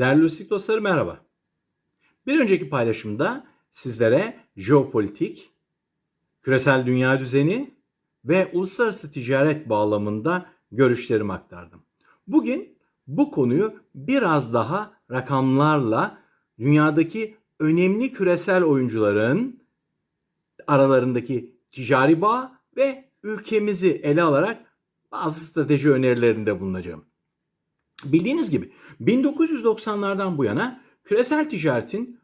Değerli Lusik dostları merhaba. Bir önceki paylaşımda sizlere jeopolitik, küresel dünya düzeni ve uluslararası ticaret bağlamında görüşlerimi aktardım. Bugün bu konuyu biraz daha rakamlarla dünyadaki önemli küresel oyuncuların aralarındaki ticari bağ ve ülkemizi ele alarak bazı strateji önerilerinde bulunacağım. Bildiğiniz gibi 1990'lardan bu yana küresel ticaretin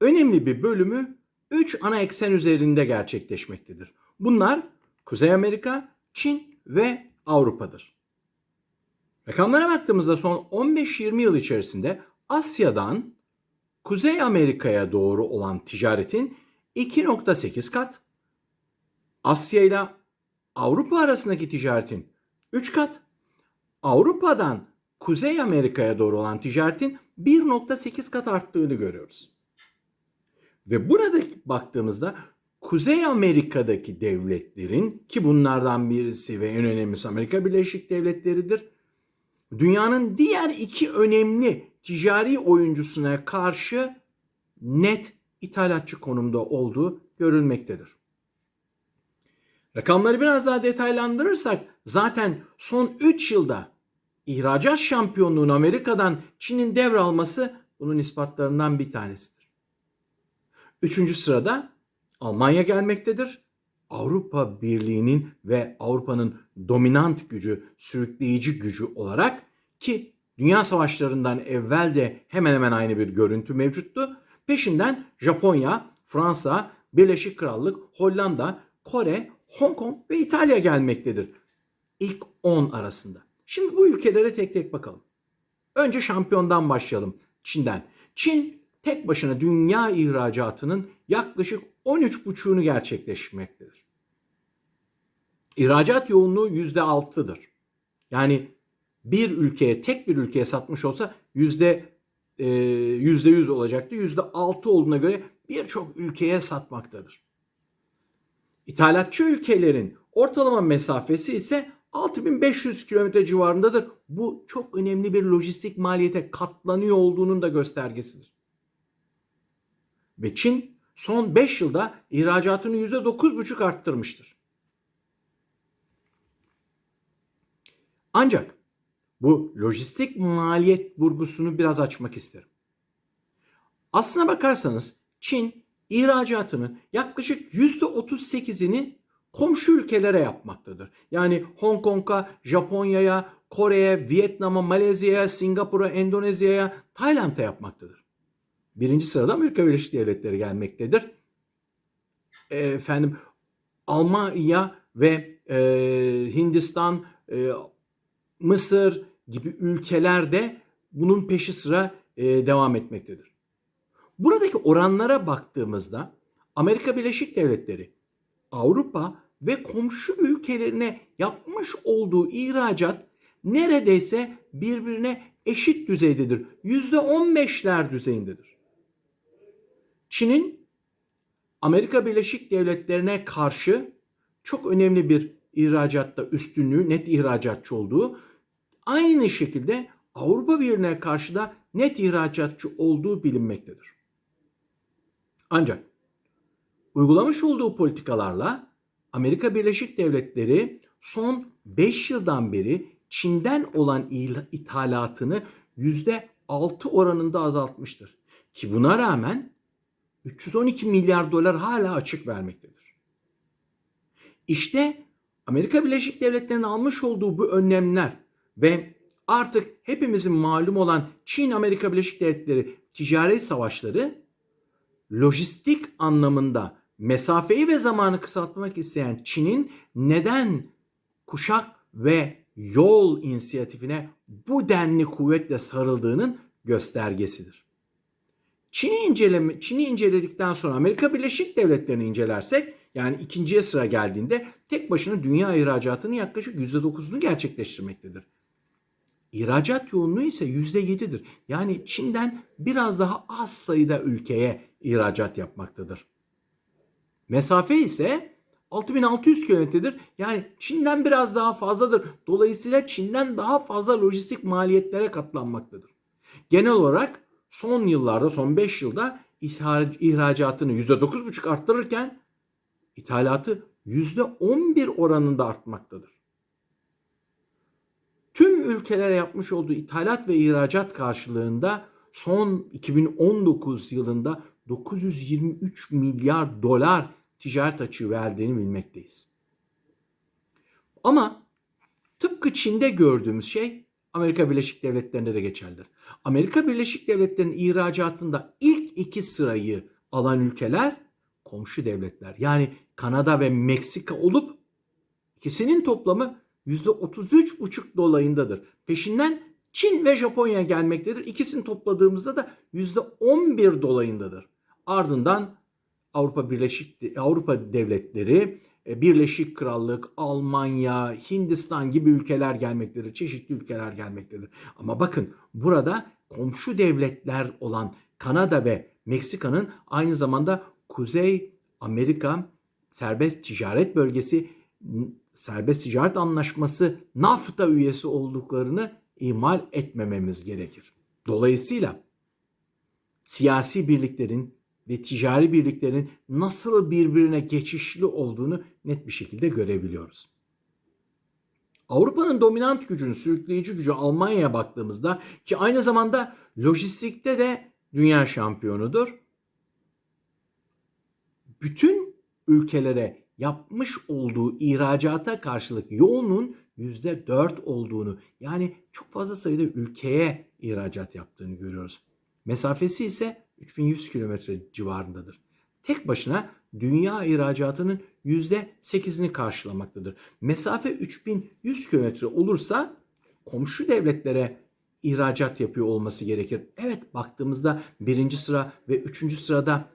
önemli bir bölümü 3 ana eksen üzerinde gerçekleşmektedir. Bunlar Kuzey Amerika, Çin ve Avrupa'dır. Rakamlara baktığımızda son 15-20 yıl içerisinde Asya'dan Kuzey Amerika'ya doğru olan ticaretin 2.8 kat, Asya ile Avrupa arasındaki ticaretin 3 kat, Avrupa'dan Kuzey Amerika'ya doğru olan ticaretin 1.8 kat arttığını görüyoruz. Ve burada baktığımızda Kuzey Amerika'daki devletlerin ki bunlardan birisi ve en önemlisi Amerika Birleşik Devletleri'dir. Dünyanın diğer iki önemli ticari oyuncusuna karşı net ithalatçı konumda olduğu görülmektedir. Rakamları biraz daha detaylandırırsak zaten son 3 yılda ihracat şampiyonluğunu Amerika'dan Çin'in devralması bunun ispatlarından bir tanesidir. Üçüncü sırada Almanya gelmektedir. Avrupa Birliği'nin ve Avrupa'nın dominant gücü, sürükleyici gücü olarak ki dünya savaşlarından evvel de hemen hemen aynı bir görüntü mevcuttu. Peşinden Japonya, Fransa, Birleşik Krallık, Hollanda, Kore, Hong Kong ve İtalya gelmektedir. İlk 10 arasında. Şimdi bu ülkelere tek tek bakalım. Önce şampiyondan başlayalım. Çin'den. Çin tek başına dünya ihracatının yaklaşık 13,5'unu gerçekleşmektedir. İhracat yoğunluğu %6'dır. Yani bir ülkeye, tek bir ülkeye satmış olsa yüzde e, yüzde yüz olacaktı. Yüzde altı olduğuna göre birçok ülkeye satmaktadır. İthalatçı ülkelerin ortalama mesafesi ise 6500 kilometre civarındadır. Bu çok önemli bir lojistik maliyete katlanıyor olduğunun da göstergesidir. Ve Çin son 5 yılda ihracatını %9,5 arttırmıştır. Ancak bu lojistik maliyet vurgusunu biraz açmak isterim. Aslına bakarsanız Çin ihracatının yaklaşık %38'ini komşu ülkelere yapmaktadır. Yani Hong Kong'a, Japonya'ya, Kore'ye, Vietnam'a, Malezya'ya, Singapur'a, Endonezya'ya, Tayland'a yapmaktadır. Birinci sırada Amerika Birleşik Devletleri gelmektedir. Efendim Almanya ve e, Hindistan, e, Mısır gibi ülkelerde bunun peşi sıra e, devam etmektedir. Buradaki oranlara baktığımızda Amerika Birleşik Devletleri, Avrupa ve komşu ülkelerine yapmış olduğu ihracat neredeyse birbirine eşit düzeydedir. %15'ler düzeyindedir. Çin'in Amerika Birleşik Devletleri'ne karşı çok önemli bir ihracatta üstünlüğü, net ihracatçı olduğu, aynı şekilde Avrupa Birliği'ne karşı da net ihracatçı olduğu bilinmektedir. Ancak uygulamış olduğu politikalarla Amerika Birleşik Devletleri son 5 yıldan beri Çin'den olan ithalatını %6 oranında azaltmıştır. Ki buna rağmen 312 milyar dolar hala açık vermektedir. İşte Amerika Birleşik Devletleri'nin almış olduğu bu önlemler ve artık hepimizin malum olan Çin-Amerika Birleşik Devletleri ticari savaşları lojistik anlamında mesafeyi ve zamanı kısaltmak isteyen Çin'in neden kuşak ve yol inisiyatifine bu denli kuvvetle sarıldığının göstergesidir. Çin'i inceleme Çin'i inceledikten sonra Amerika Birleşik Devletleri'ni incelersek yani ikinciye sıra geldiğinde tek başına dünya ihracatının yaklaşık %9'unu gerçekleştirmektedir. İhracat yoğunluğu ise %7'dir. Yani Çin'den biraz daha az sayıda ülkeye ihracat yapmaktadır. Mesafe ise 6600 kilometredir. Yani Çin'den biraz daha fazladır. Dolayısıyla Çin'den daha fazla lojistik maliyetlere katlanmaktadır. Genel olarak son yıllarda, son 5 yılda ihrac- ihracatını %9,5 arttırırken ithalatı %11 oranında artmaktadır. Tüm ülkelere yapmış olduğu ithalat ve ihracat karşılığında son 2019 yılında 923 milyar dolar ticaret açığı verdiğini bilmekteyiz. Ama tıpkı Çin'de gördüğümüz şey Amerika Birleşik Devletleri'nde de geçerlidir. Amerika Birleşik Devletleri'nin ihracatında ilk iki sırayı alan ülkeler komşu devletler. Yani Kanada ve Meksika olup ikisinin toplamı %33,5 dolayındadır. Peşinden Çin ve Japonya gelmektedir. İkisini topladığımızda da %11 dolayındadır. Ardından Avrupa Birleşik Avrupa devletleri, e, Birleşik Krallık, Almanya, Hindistan gibi ülkeler gelmektedir. Çeşitli ülkeler gelmektedir. Ama bakın burada komşu devletler olan Kanada ve Meksika'nın aynı zamanda Kuzey Amerika Serbest Ticaret Bölgesi Serbest Ticaret Anlaşması NAFTA üyesi olduklarını ihmal etmememiz gerekir. Dolayısıyla siyasi birliklerin ve ticari birliklerin nasıl birbirine geçişli olduğunu net bir şekilde görebiliyoruz. Avrupa'nın dominant gücünün sürükleyici gücü Almanya'ya baktığımızda ki aynı zamanda lojistikte de dünya şampiyonudur. Bütün ülkelere yapmış olduğu ihracata karşılık yoğunluğun %4 olduğunu yani çok fazla sayıda ülkeye ihracat yaptığını görüyoruz. Mesafesi ise 3100 kilometre civarındadır. Tek başına dünya ihracatının %8'ini karşılamaktadır. Mesafe 3100 kilometre olursa komşu devletlere ihracat yapıyor olması gerekir. Evet baktığımızda birinci sıra ve üçüncü sırada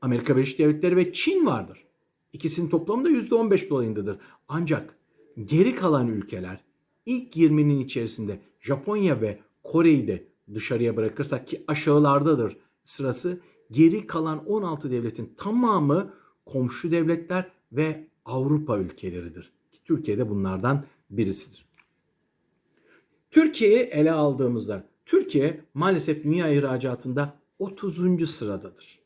Amerika Birleşik Devletleri ve Çin vardır. İkisinin toplamı da %15 dolayındadır. Ancak geri kalan ülkeler ilk 20'nin içerisinde Japonya ve Kore'yi de dışarıya bırakırsak ki aşağılardadır sırası geri kalan 16 devletin tamamı komşu devletler ve Avrupa ülkeleridir. Ki Türkiye de bunlardan birisidir. Türkiye'yi ele aldığımızda Türkiye maalesef dünya ihracatında 30. sıradadır.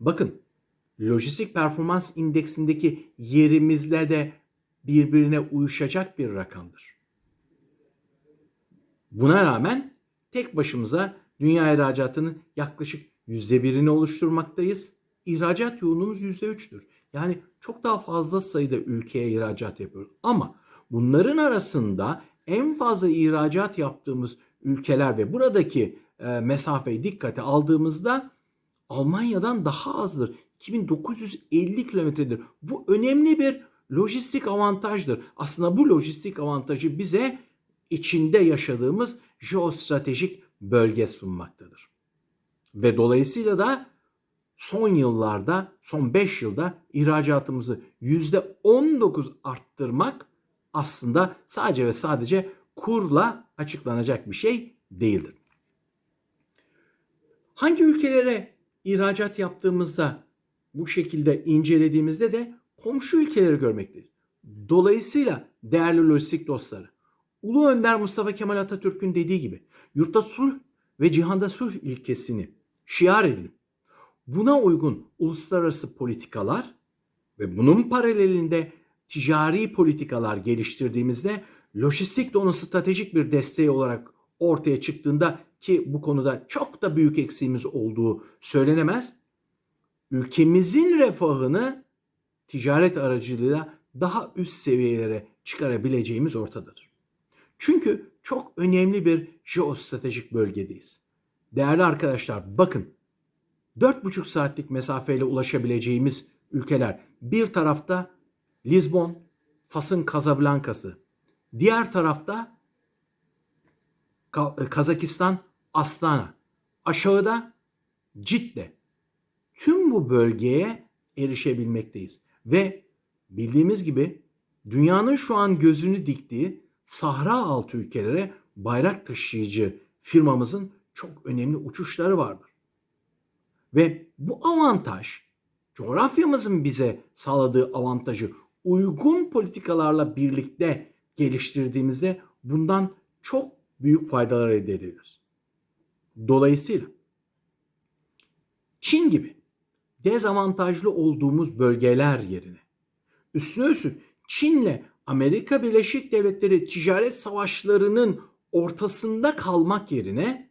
Bakın lojistik performans indeksindeki yerimizle de birbirine uyuşacak bir rakamdır. Buna rağmen tek başımıza dünya ihracatının yaklaşık %1'ini oluşturmaktayız. İhracat yoğunluğumuz %3'tür. Yani çok daha fazla sayıda ülkeye ihracat yapıyoruz. Ama bunların arasında en fazla ihracat yaptığımız ülkeler ve buradaki e, mesafeyi dikkate aldığımızda Almanya'dan daha azdır. 2950 kilometredir. Bu önemli bir lojistik avantajdır. Aslında bu lojistik avantajı bize içinde yaşadığımız jeostratejik bölge sunmaktadır. Ve dolayısıyla da son yıllarda, son 5 yılda ihracatımızı %19 arttırmak aslında sadece ve sadece kurla açıklanacak bir şey değildir. Hangi ülkelere ihracat yaptığımızda bu şekilde incelediğimizde de komşu ülkeleri görmekteyiz. Dolayısıyla değerli lojistik dostları, Ulu Önder Mustafa Kemal Atatürk'ün dediği gibi yurtta sulh ve cihanda sulh ilkesini şiar edin. Buna uygun uluslararası politikalar ve bunun paralelinde ticari politikalar geliştirdiğimizde lojistik de onun stratejik bir desteği olarak ortaya çıktığında ki bu konuda çok da büyük eksiğimiz olduğu söylenemez. Ülkemizin refahını ticaret aracılığıyla daha üst seviyelere çıkarabileceğimiz ortadadır. Çünkü çok önemli bir jeostratejik bölgedeyiz. Değerli arkadaşlar bakın. 4,5 saatlik mesafeyle ulaşabileceğimiz ülkeler. Bir tarafta Lizbon, Fas'ın Kazablankası, diğer tarafta Kazakistan, Astana, aşağıda Cidde. Tüm bu bölgeye erişebilmekteyiz. Ve bildiğimiz gibi dünyanın şu an gözünü diktiği Sahra altı ülkelere bayrak taşıyıcı firmamızın çok önemli uçuşları vardır. Ve bu avantaj coğrafyamızın bize sağladığı avantajı uygun politikalarla birlikte geliştirdiğimizde bundan çok büyük faydalar elde ediyoruz. Dolayısıyla Çin gibi dezavantajlı olduğumuz bölgeler yerine üstüne üstlük Çin'le Amerika Birleşik Devletleri ticaret savaşlarının ortasında kalmak yerine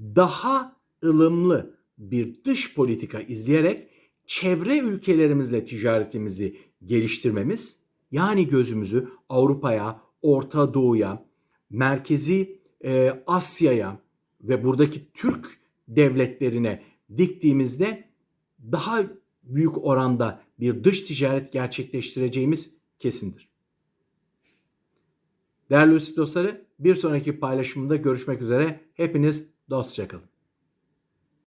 daha ılımlı bir dış politika izleyerek çevre ülkelerimizle ticaretimizi geliştirmemiz yani gözümüzü Avrupa'ya, Orta Doğu'ya, Merkezi e, Asya'ya ve buradaki Türk devletlerine diktiğimizde daha büyük oranda bir dış ticaret gerçekleştireceğimiz kesindir. Değerli Yusuf dostları bir sonraki paylaşımda görüşmek üzere. Hepiniz dostça kalın.